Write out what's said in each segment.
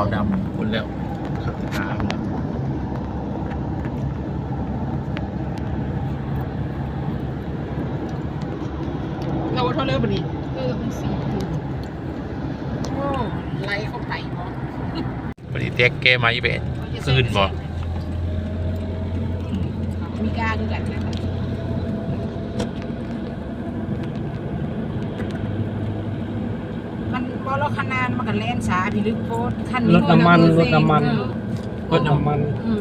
าวดำคนแล้วขับตามแล้วเราเท่าเริ่มบันนี้เออมันสีโอ้ไล่เข้าไปเนาะวันนี้เต็กแกมาอีเบนคืนบ่มีกาดูกันนะมันบอลขนาน มันกันแล่นสาพิลึกโพดขั้นนี้รถน้ำมันรถน้ำมัน รถน้ำมัน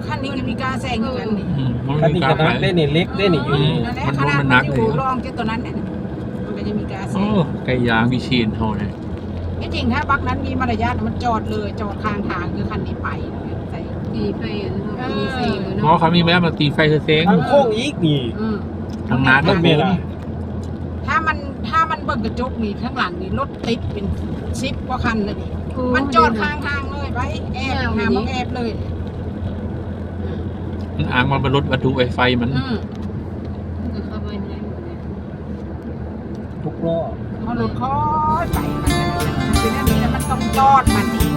ขั้นนี้ก็มีกาแซงอยู่กันนี่อืมมันคันนี้กาก็นักได้นี่เล็กได้นี่อยู่อืมนั่นแหละมันขนาดมันมันันกอยู่เลยรองแค่ตัวนั้นเนี่ยมันก็จะมีกาแซงไก่ยางวิเชียนเท่านั้นที่จริงถ้าบักนั้นมีมารยาทมันจอดเลยจอดข้างทางคือคันนี้ไปใส่ดีไปอะดีเขามีแม่มาตีไฟเซ็งทางโค้งอีกนี่อืมทางนั้นรถเมล์ล่ะ นเบิ่งกระจกนี่ข้างหลังนี่รถติดเป็นชิปกว่าคันเลยนี่มันจอดข้างทางเลยไปแอบหามันแอบเลยอืมมันอ้างมาบรรลุวัตถุไวไฟมันอืมก็เข้าไปในหมดเลยทุกล้อพอรถคอยไปมันเป็นอันนี้แล้วมันต้องจอดมันอีก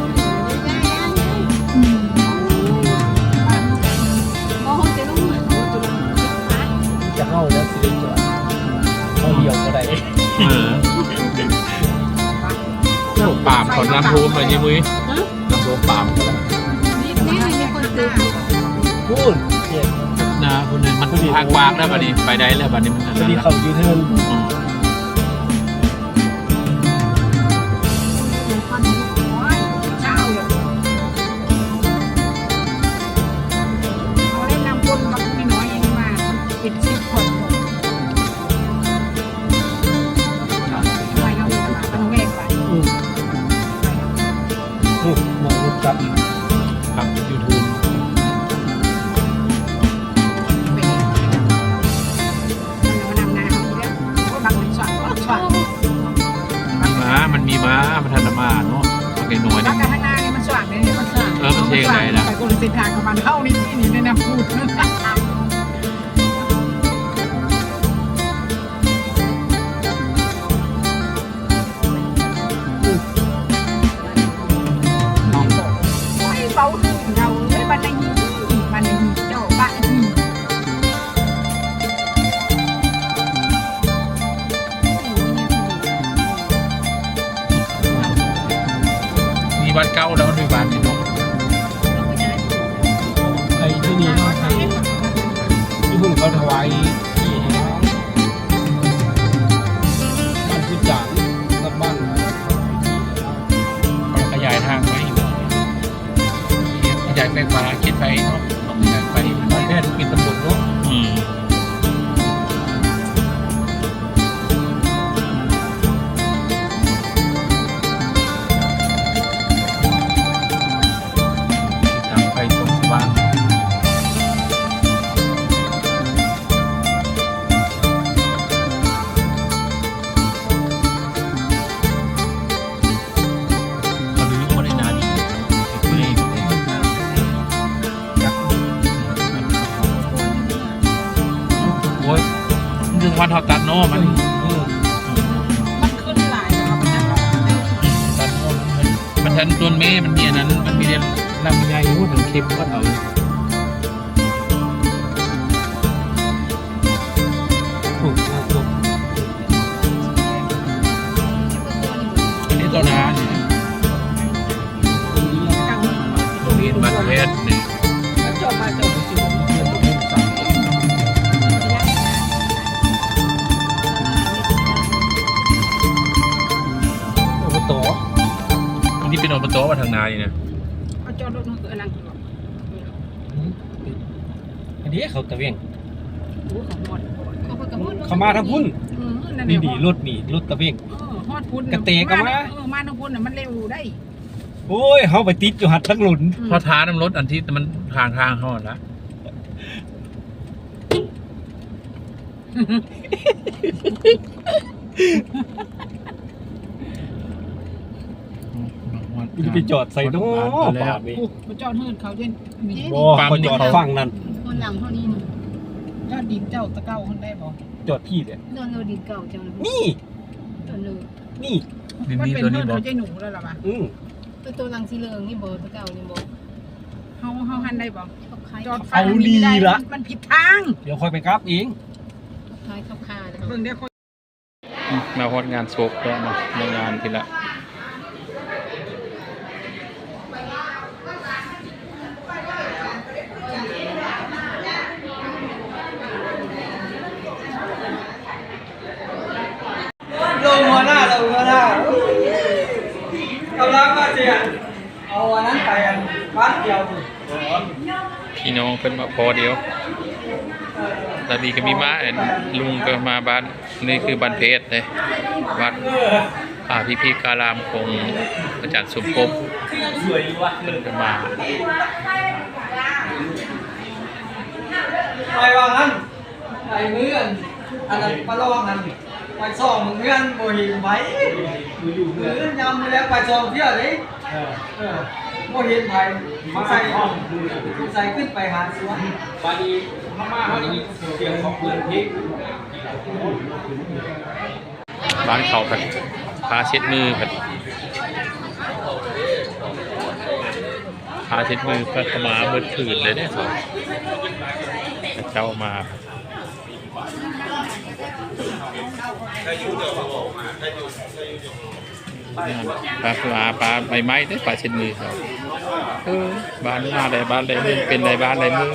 โอ้โหจะต้องเหมือนจะเข้าแล้วสิได้จอดเข้าเดียวก็ได้ เออโอ้ปามเขาน้ำรูมมาเนี่ยมุ้ยน้ำรูมปามนี่นี่มีคนซื้อพูดนี่ยนะคนนึงมันทางวางแล้วบัดนี้ไปได้แล้วบัดนี้มันจะดีเขาอยูเทิร์นามันมีม้ามันทันละมาเนาะโอเคหน่อยแล้นึวงกันข้างหน้านี่มันสั่งเนี่ยมันสั่งเออมันเทไหนล่ะแต่คนสิทางกับมันเท่านี้ที่นี่ในน้ำพูด วัดเก้าแล้วด้วยบ้านนี่เนาะไอ้ที่นี่เนาะทางที่พุ่นเขาถวายที่ให้น้องบ้านพุทธจางกับบ้านถวายที่ให้เราเขยายทางไว้อยู่ขยายไฟฟ้าเขียนไฟเนาะขยายไฟบ้านแพทย์ป็นตำบลเนาะอืม คือวันเท่าตัดเนาะมันอืมมันขึ้นหลายแล้วมันจะบอกตัดเนาะมันมันทันต้นเมมันมีอันนั้น มันมีเรียนลำไยพูดถึงเค็มก็เอาเลย อันนี้เป็นอบตมาทางนายเนี่นะเอาจอดรถมันคืออะไรกันหรออันนี้เขาตะเวียงโอ้ของหมดเขาไปกับมดเขามาทางพุ่นอืมนั่นนี่เดีดีรถนี่รถตะเวียงฮอดพุ่นกระเตะก็มา เออมาทางพุ่นน่ะมันเร็วได้โอ้ยเขาไปติดอยู่หัดทั้งหลุนอืมพอท้าน้ำรถอันที่มันทางทางเขาละ จะไปจอดใส่น้อแล้วบาทนี่โอ้มันจอดหืดเขาเย็นมีบ่เขาจอดฟังนั่นคนหลังเท่านี้จอดดินเจ้าตะเก้าคนได้บ่จอดพี่เนี่ยโดนโดนดินเก่าจังเลยนี่โดนเลยนี่ ดินมันนี้เป็นตัวเพื่นี้อนบอกเขาใจหนูแล้วล่ะป่ะอืมเป็นตัวหลังสีเหลืองนี่บ่ตัวเก่านี่บ่เฮาเฮาหันได้บ่ขับคล้ายจอดขับฟังอันนี้ไม่ได้มันมันผิดทางเดี๋ยวค่อยไปกราฟเองคล้ายขับคาเลยเบิ่งได้คน มาฮอดงานศพแล้วนะในงานทีละ ลงหัวหน้าลงหัวหน้า กำลังมาเจียนเอาอันนั้นไปอันบ้านเดียว พี่น้องเพิ่นมาพอเดียวแล้วนี่ก็มีม้าอันลุงก็มาบ้านนี่คือบ้านเพชรเลยวัดป่าพิพิการามของอาจารย์สมภพสวยว่ะเพิ่นก็มาไปว่างั้นไปเมื่อนอันนั้นปลาลองอันไปส่องเมื่อนโบหินไว้เมื่อนยำแล้วไปส่องเที่ยวเลย เออโบหินไผ่ใส่ใส่ขึ้นไปหาสวนบาดีพม่าเขาได้ยินเสียงของเพื่อนพริกบ้านเขากันพาเช็ดมือกันพาเช็ดมือพระขมาเบิดผื่นเลยเนี่ยเขาเจ้ามา ปลาปลาปลาใบไม้ได้ปลาเช็ดมือเขาเออบ้านหน้าใดบ้านใดเมือเป็นใดบ้านใดเมือ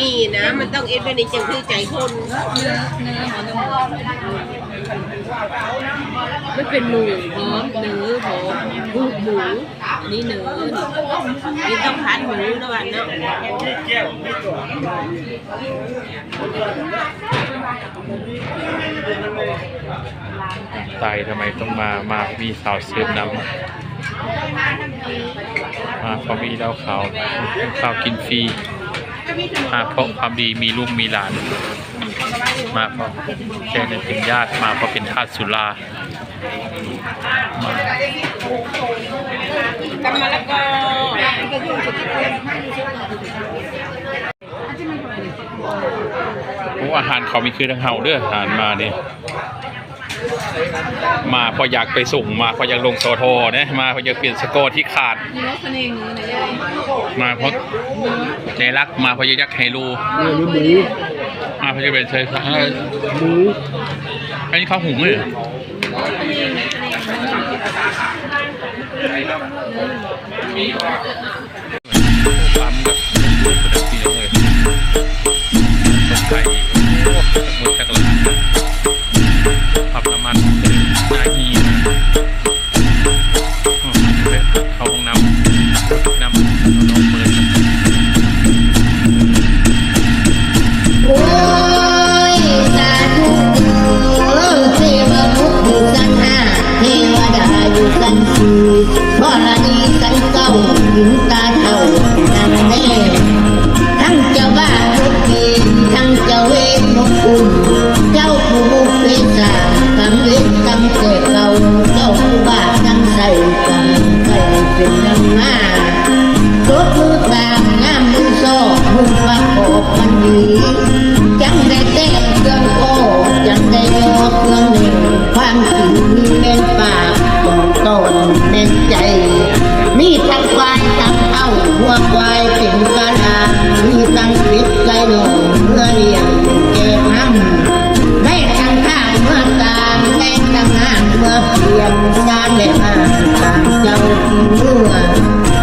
มีนะ มันต้องเอ็นไปในจังคือใจคนเนื้อเนื้อหอมน้ำ มันมันเป็นหมูหอมเนื้อหอมลูหมูอันนี้เนื้อนี่ต้องพันหมูนะวันเนาะตายทำไมต้องมามามีสาวเสิร์ฟนำมาเพราะมีเล้าขาวข้าวกินฟรีมาเพราะความดีมีลูกมีหลาน มาเพราะแกเนี่ยเป็นญาติมาเพราะเป็นทาสสุรามากำมะละกอโอ้อาหารเขามีคือทั้งเฮาเด้ออาหารมาเนี่ยมาพออยากไปส่งมาพออยากลงโซทอเนี่ยมาพออยากเปลี่ยนสกอร์ที่ขาด มาเพราะใจรักมาเพราะยักไฮรู พราจะเป็นใช้เออหมูอันนี้ข้าวหุงเลยเหรอปั๊มกับหมูกระดับสีเลยต้มไก่โอ้หมดจากหลังพับน้ำมันนาฮี ส่ มเจ้าเมื่อ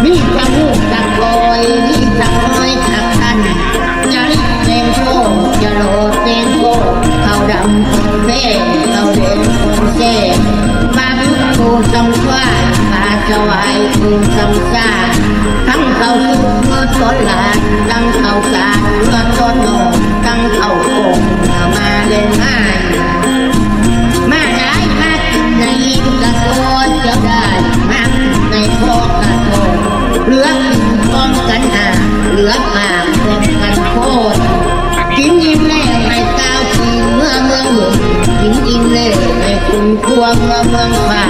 มีทั้งลูกทั้งลอยมีทั้งน้อยทั้งทันจะริบเต็มโชคจะโลดเต็มโคเขาดำคนเฟ่เขาเด่นคนเซ่มาพุทโธสำว่ามาถวายคุณสำซาทั้งเขาสุขเมื่อต้นหลานทั้งเขาสารเมื่อต้นโนทั้งเขาโกงมาเล่นไม้ม เหลือกต้องกันหาเหลือปากป้องกันโคตรกินอิ่มแล้วไม่ก้าวทีเมื่อเมืองหลวงกินอิ่มแล้วไม่คุณควงเมื่อเมืองป่า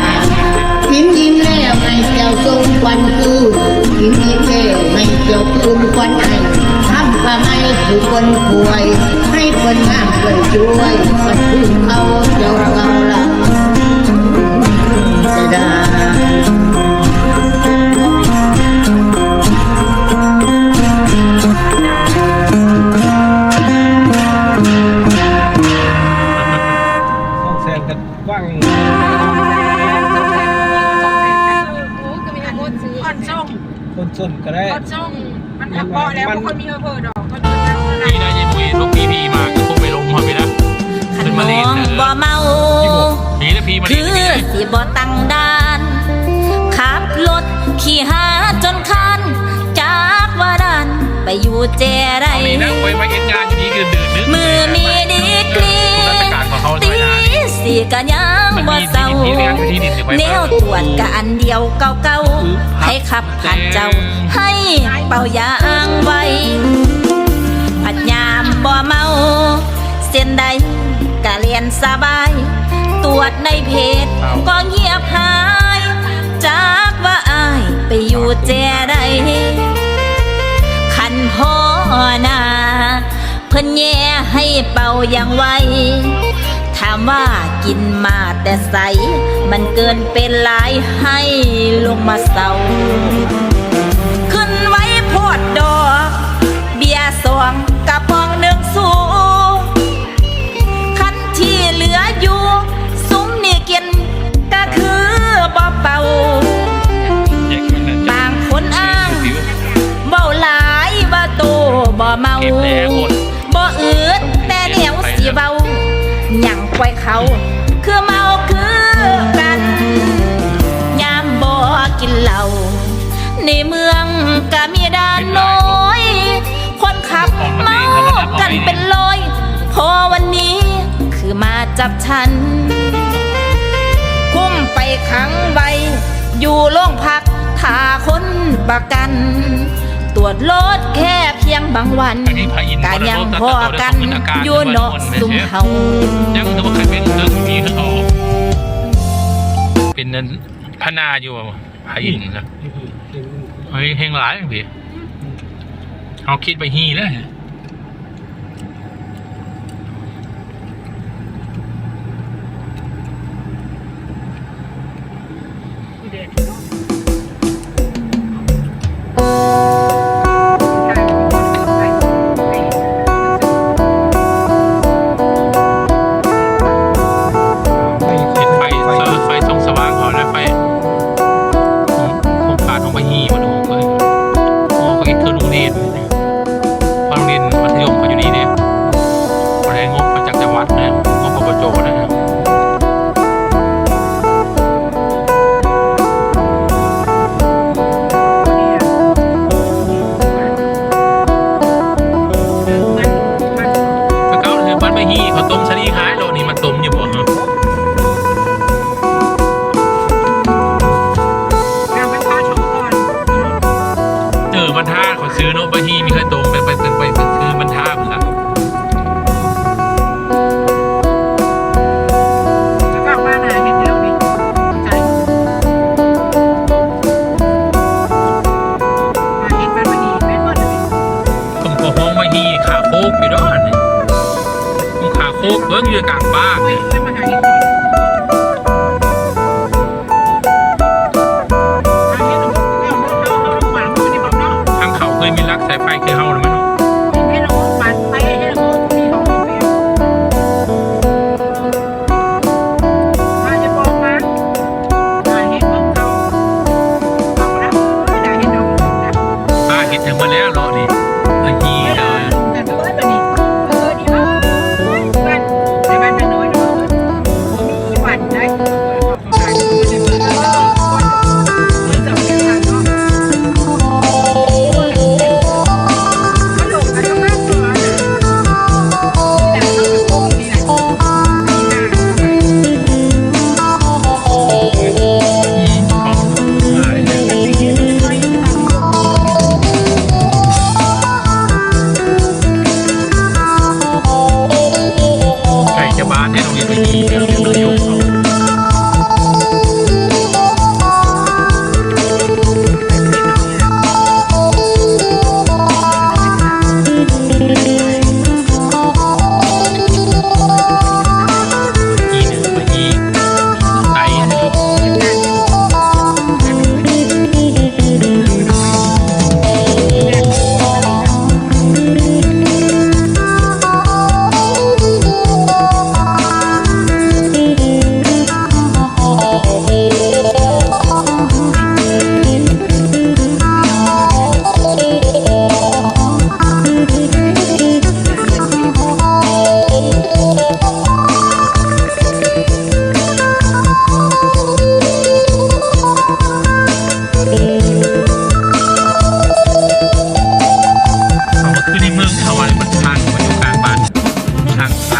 กินอิ่มแล้วไม่เจ้าทรงควันคือกินอิ่มแล้วกี่ยวคืนควันไอทำว่าไม่คือคนป่วย ให้คนงามเลยช่วยมันพึ่งเขาเจ้าเราละจะได้ ไปอยู่เจไรเอานี่นะไว้มาเอ็นงานอยู่นี่คือดื่นนึกมือมีดีกรีราชการของเขาตีด้วยนะนี่สี่กันยังบ่เศร้ามันมีที่ที่ที่ที่ที่แนวตรวจกะอันเดียวเก่าๆให้ขับผ่านเจ้า ให้เป่ายางไว้ผัดยามบ่เมา เส้นใดกะเรียนสบาย ตรวจในเพจก็เงียบหาย จากว่าอายไปอยู่แจใด พิ่นแย่ให้เป่าอย่างไว ถามว่ากินมาแต่ใส มันเกินเป็นหลายให้ลงมาเศร้า ขึ้นไว้โพดดอก เบียร์สองกระป๋องหนึ่งสูคันที่เหลืออยู่ซุ้มนี่กินก็คือบ่เป่าบางคนอ้างเบาหลายว่าโตบ่เมา เก็บแล้วหมดบ่อืดแต่เหนียวสิเบาหยังไว้เขา คือเมาคือกัน ยามบ่กินเหล้าในเมืองก็มีด้านน้อย คนขับเมากันเป็นร้อยพอวันนี้คือมาจับฉัน คุ้มไปขังไว้ อยู่โรงพักถ้าคนประกัน ตรวจรถแค่ งบางวันอันนี้พระอินทร์กายังพอกันพระอินทร์อยู่เนอกซุมเฮายังถือว่าใครเป็นเรื่องนี้เขาเป็นนั้นพนาอยู่พระอินทร์นะเฮ้ยเฮงหลายพี่เอาคิดไปฮีแล้ว ดีขาโคกอยู่ด้านนี่ต้ขาโคกเบิ้งอยู่กลางบ้านเฮ้ยเนี่ย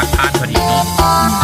ลักพันพอดีเนาะ